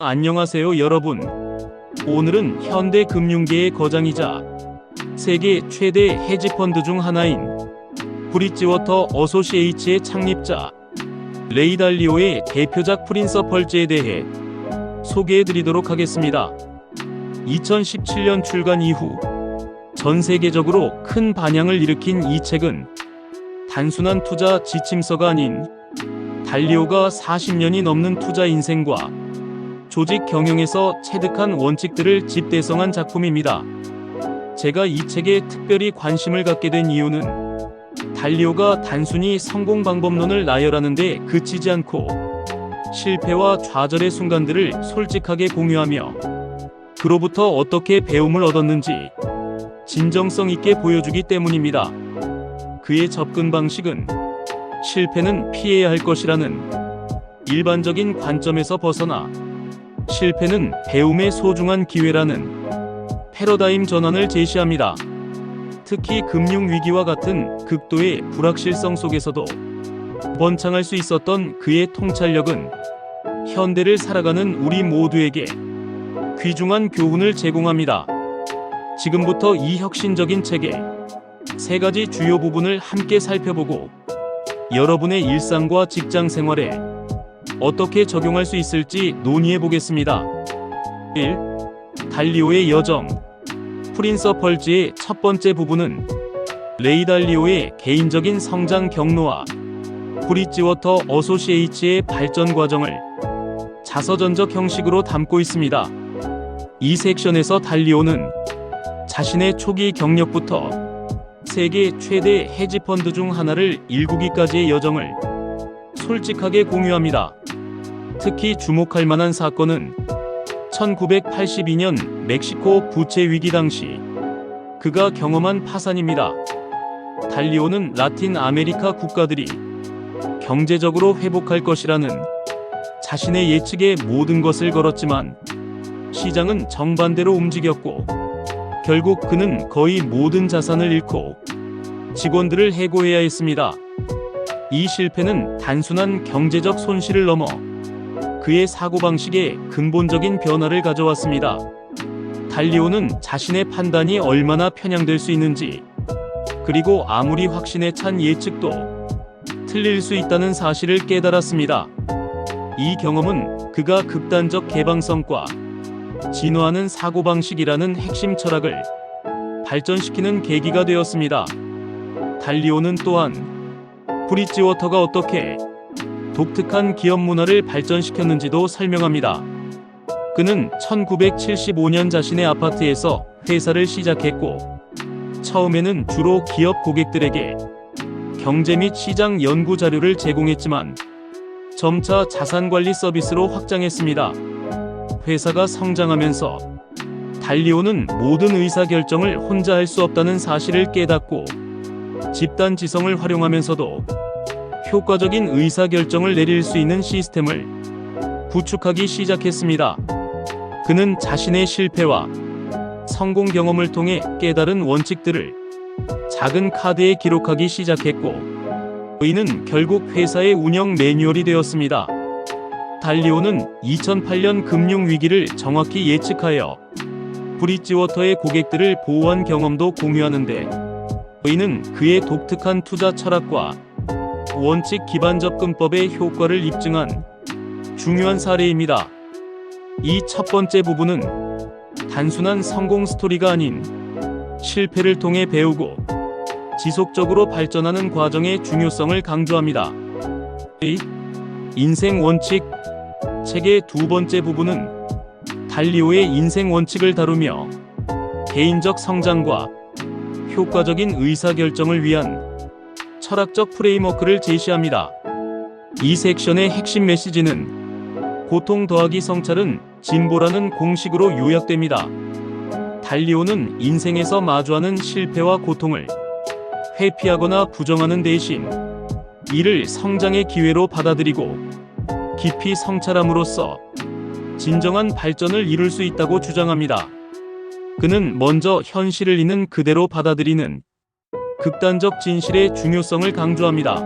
안녕하세요 여러분. 오늘은 현대 금융계의 거장이자 세계 최대 헤지펀드 중 하나인 브릿지워터 어소시에이츠의 창립자 레이 달리오의 대표작 프린서 펄즈에 대해 소개해 드리도록 하겠습니다. 2017년 출간 이후 전 세계적으로 큰 반향을 일으킨 이 책은 단순한 투자 지침서가 아닌 달리오가 40년이 넘는 투자 인생과 조직 경영에서 체득한 원칙들을 집대성한 작품입니다. 제가 이 책에 특별히 관심을 갖게 된 이유는 달리오가 단순히 성공 방법론을 나열하는데 그치지 않고 실패와 좌절의 순간들을 솔직하게 공유하며 그로부터 어떻게 배움을 얻었는지 진정성 있게 보여주기 때문입니다. 그의 접근 방식은 실패는 피해야 할 것이라는 일반적인 관점에서 벗어나 실패는 배움의 소중한 기회라는 패러다임 전환을 제시합니다. 특히 금융 위기와 같은 극도의 불확실성 속에서도 번창할 수 있었던 그의 통찰력은 현대를 살아가는 우리 모두에게 귀중한 교훈을 제공합니다. 지금부터 이 혁신적인 책의 세 가지 주요 부분을 함께 살펴보고 여러분의 일상과 직장 생활에 어떻게 적용할 수 있을지 논의해 보겠습니다. 1. 달리오의 여정 프린서 펄즈의 첫 번째 부분은 레이 달리오의 개인적인 성장 경로와 브릿지워터 어소시에이츠의 발전 과정을 자서전적 형식으로 담고 있습니다. 이 섹션에서 달리오는 자신의 초기 경력부터 세계 최대 헤지펀드 중 하나를 일구기까지의 여정을 솔직하게 공유합니다. 특히 주목할 만한 사건은 1982년 멕시코 부채 위기 당시 그가 경험한 파산입니다. 달리오는 라틴 아메리카 국가들이 경제적으로 회복할 것이라는 자신의 예측에 모든 것을 걸었지만 시장은 정반대로 움직였고 결국 그는 거의 모든 자산을 잃고 직원들을 해고해야 했습니다. 이 실패는 단순한 경제적 손실을 넘어 그의 사고방식에 근본적인 변화를 가져왔습니다. 달리오는 자신의 판단이 얼마나 편향될 수 있는지, 그리고 아무리 확신에 찬 예측도 틀릴 수 있다는 사실을 깨달았습니다. 이 경험은 그가 극단적 개방성과 진화하는 사고방식이라는 핵심 철학을 발전시키는 계기가 되었습니다. 달리오는 또한 브릿지워터가 어떻게 독특한 기업 문화를 발전시켰는지도 설명합니다. 그는 1975년 자신의 아파트에서 회사를 시작했고, 처음에는 주로 기업 고객들에게 경제 및 시장 연구 자료를 제공했지만, 점차 자산 관리 서비스로 확장했습니다. 회사가 성장하면서 달리오는 모든 의사 결정을 혼자 할 수 없다는 사실을 깨닫고, 집단 지성을 활용하면서도 효과적인 의사 결정을 내릴 수 있는 시스템을 구축하기 시작했습니다. 그는 자신의 실패와 성공 경험을 통해 깨달은 원칙들을 작은 카드에 기록하기 시작했고, 이는 결국 회사의 운영 매뉴얼이 되었습니다. 달리오는 2008년 금융 위기를 정확히 예측하여 브릿지워터의 고객들을 보호한 경험도 공유하는데, 이는 그의 독특한 투자 철학과 원칙 기반 접근법의 효과를 입증한 중요한 사례입니다. 이 첫 번째 부분은 단순한 성공 스토리가 아닌 실패를 통해 배우고 지속적으로 발전하는 과정의 중요성을 강조합니다. 이 인생 원칙 책의 두 번째 부분은 달리오의 인생 원칙을 다루며 개인적 성장과 효과적인 의사결정을 위한 철학적 프레임워크를 제시합니다. 이 섹션의 핵심 메시지는 고통 더하기 성찰은 진보라는 공식으로 요약됩니다. 달리오는 인생에서 마주하는 실패와 고통을 회피하거나 부정하는 대신 이를 성장의 기회로 받아들이고 깊이 성찰함으로써 진정한 발전을 이룰 수 있다고 주장합니다. 그는 먼저 현실을 있는 그대로 받아들이는 극단적 진실의 중요성을 강조합니다.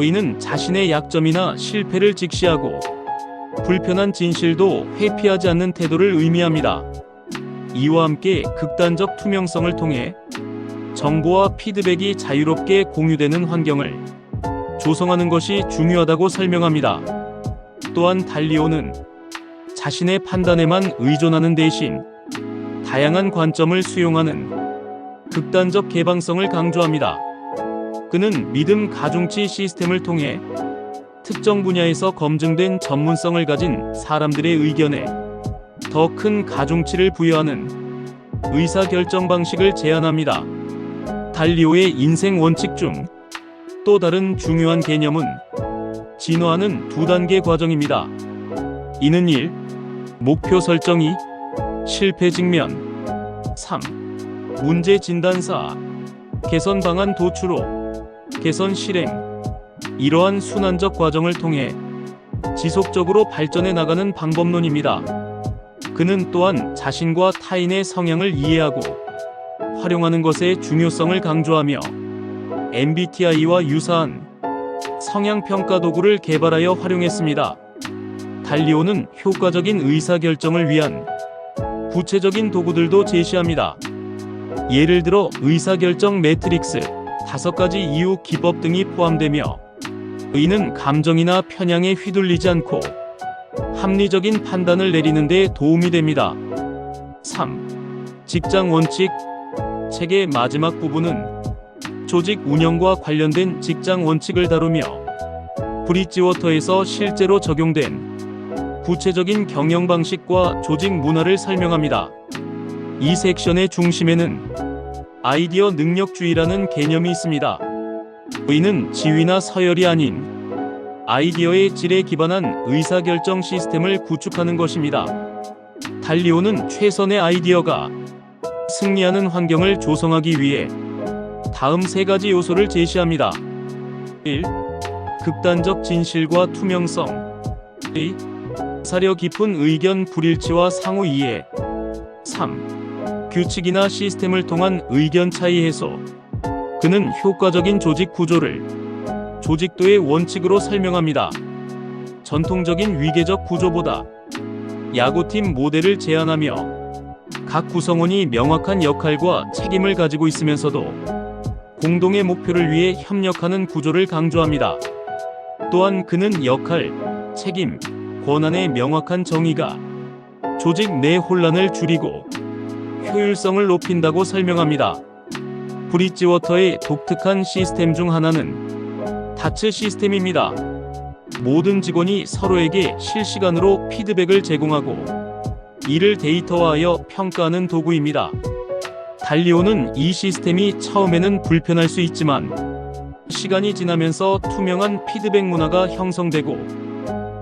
이는 자신의 약점이나 실패를 직시하고 불편한 진실도 회피하지 않는 태도를 의미합니다. 이와 함께 극단적 투명성을 통해 정보와 피드백이 자유롭게 공유되는 환경을 조성하는 것이 중요하다고 설명합니다. 또한 달리오는 자신의 판단에만 의존하는 대신 다양한 관점을 수용하는 극단적 개방성을 강조합니다. 그는 믿음 가중치 시스템을 통해 특정 분야에서 검증된 전문성을 가진 사람들의 의견에 더 큰 가중치를 부여하는 의사 결정 방식을 제안합니다. 달리오의 인생 원칙 중 또 다른 중요한 개념은 진화하는 두 단계 과정입니다. 이는 1. 목표 설정 2. 실패 직면 3. 문제 진단 4. 개선 방안 도출 5. 개선 실행 이러한 순환적 과정을 통해 지속적으로 발전해 나가는 방법론입니다. 그는 또한 자신과 타인의 성향을 이해하고 활용하는 것의 중요성을 강조하며 MBTI와 유사한 성향 평가 도구를 개발하여 활용했습니다. 달리오는 효과적인 의사 결정을 위한 구체적인 도구들도 제시합니다. 예를 들어 의사 결정 매트릭스, 다섯 가지 이유 기법 등이 포함되며 의는 감정이나 편향에 휘둘리지 않고 합리적인 판단을 내리는 데 도움이 됩니다. 3. 직장 원칙 책의 마지막 부분은 조직 운영과 관련된 직장 원칙을 다루며 브릿지워터에서 실제로 적용된 구체적인 경영 방식과 조직 문화를 설명합니다. 이 섹션의 중심에는 아이디어 능력주의라는 개념이 있습니다. 의는 지위나 서열이 아닌 아이디어의 질에 기반한 의사결정 시스템을 구축하는 것입니다. 달리오는 최선의 아이디어가 승리하는 환경을 조성하기 위해 다음 세 가지 요소를 제시합니다. 1. 극단적 진실과 투명성 2. 사려 깊은 의견 불일치와 상호 이해 3. 규칙이나 시스템을 통한 의견 차이 해소 그는 효과적인 조직 구조를 조직도의 원칙으로 설명합니다. 전통적인 위계적 구조보다 야구팀 모델을 제안하며 각 구성원이 명확한 역할과 책임을 가지고 있으면서도 공동의 목표를 위해 협력하는 구조를 강조합니다. 또한 그는 역할, 책임, 권한의 명확한 정의가 조직 내 혼란을 줄이고 효율성을 높인다고 설명합니다. 브릿지워터의 독특한 시스템 중 하나는 다츠 시스템입니다. 모든 직원이 서로에게 실시간으로 피드백을 제공하고 이를 데이터화하여 평가하는 도구입니다. 달리오는 이 시스템이 처음에는 불편할 수 있지만 시간이 지나면서 투명한 피드백 문화가 형성되고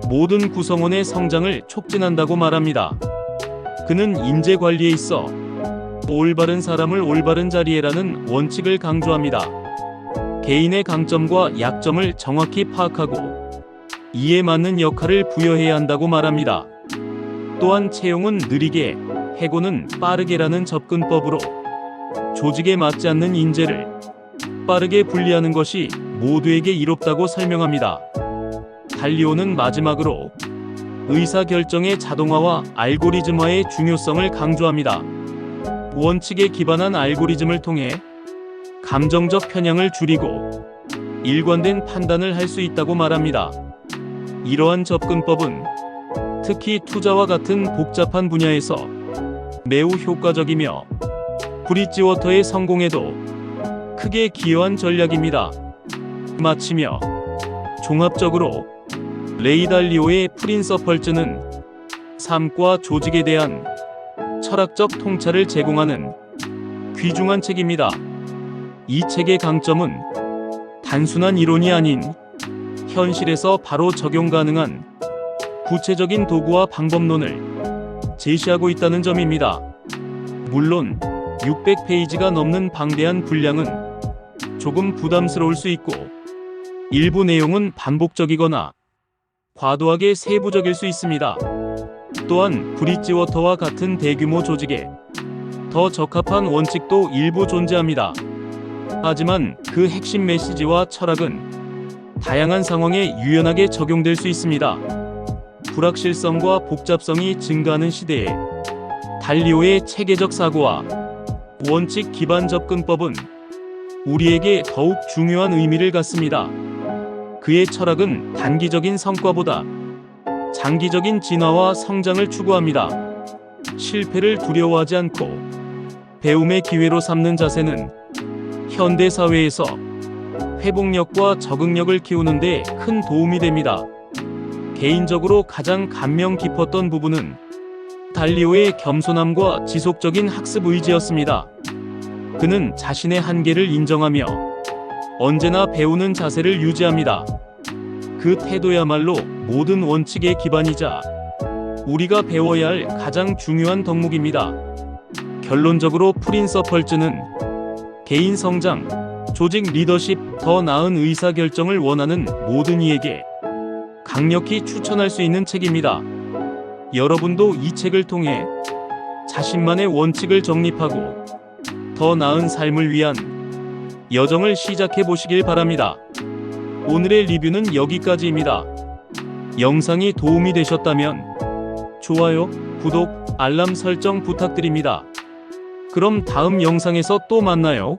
모든 구성원의 성장을 촉진한다고 말합니다. 그는 인재 관리에 있어 올바른 사람을 올바른 자리에라는 원칙을 강조합니다. 개인의 강점과 약점을 정확히 파악하고 이에 맞는 역할을 부여해야 한다고 말합니다. 또한 채용은 느리게, 해고는 빠르게라는 접근법으로 조직에 맞지 않는 인재를 빠르게 분리하는 것이 모두에게 이롭다고 설명합니다. 달리오는 마지막으로 의사결정의 자동화와 알고리즘화의 중요성을 강조합니다. 원칙에 기반한 알고리즘을 통해 감정적 편향을 줄이고 일관된 판단을 할 수 있다고 말합니다. 이러한 접근법은 특히 투자와 같은 복잡한 분야에서 매우 효과적이며 브릿지워터의 성공에도 크게 기여한 전략입니다. 마치며 종합적으로 레이달리오의 프린서펄즈는 삶과 조직에 대한 철학적 통찰을 제공하는 귀중한 책입니다. 이 책의 강점은 단순한 이론이 아닌 현실에서 바로 적용 가능한 구체적인 도구와 방법론을 제시하고 있다는 점입니다. 물론 600페이지가 넘는 방대한 분량은 조금 부담스러울 수 있고 일부 내용은 반복적이거나 과도하게 세부적일 수 있습니다. 또한 브릿지워터와 같은 대규모 조직에 더 적합한 원칙도 일부 존재합니다. 하지만 그 핵심 메시지와 철학은 다양한 상황에 유연하게 적용될 수 있습니다. 불확실성과 복잡성이 증가하는 시대에 달리오의 체계적 사고와 원칙 기반 접근법은 우리에게 더욱 중요한 의미를 갖습니다. 그의 철학은 단기적인 성과보다 장기적인 진화와 성장을 추구합니다. 실패를 두려워하지 않고 배움의 기회로 삼는 자세는 현대 사회에서 회복력과 적응력을 키우는 데 큰 도움이 됩니다. 개인적으로 가장 감명 깊었던 부분은 달리오의 겸손함과 지속적인 학습 의지였습니다. 그는 자신의 한계를 인정하며 언제나 배우는 자세를 유지합니다. 그 태도야말로 모든 원칙의 기반이자 우리가 배워야 할 가장 중요한 덕목입니다. 결론적으로 프린서 펄즈는 개인 성장, 조직 리더십, 더 나은 의사 결정을 원하는 모든 이에게 강력히 추천할 수 있는 책입니다. 여러분도 이 책을 통해 자신만의 원칙을 정립하고 더 나은 삶을 위한 여정을 시작해 보시길 바랍니다. 오늘의 리뷰는 여기까지입니다. 영상이 도움이 되셨다면 좋아요, 구독, 알람 설정 부탁드립니다. 그럼 다음 영상에서 또 만나요.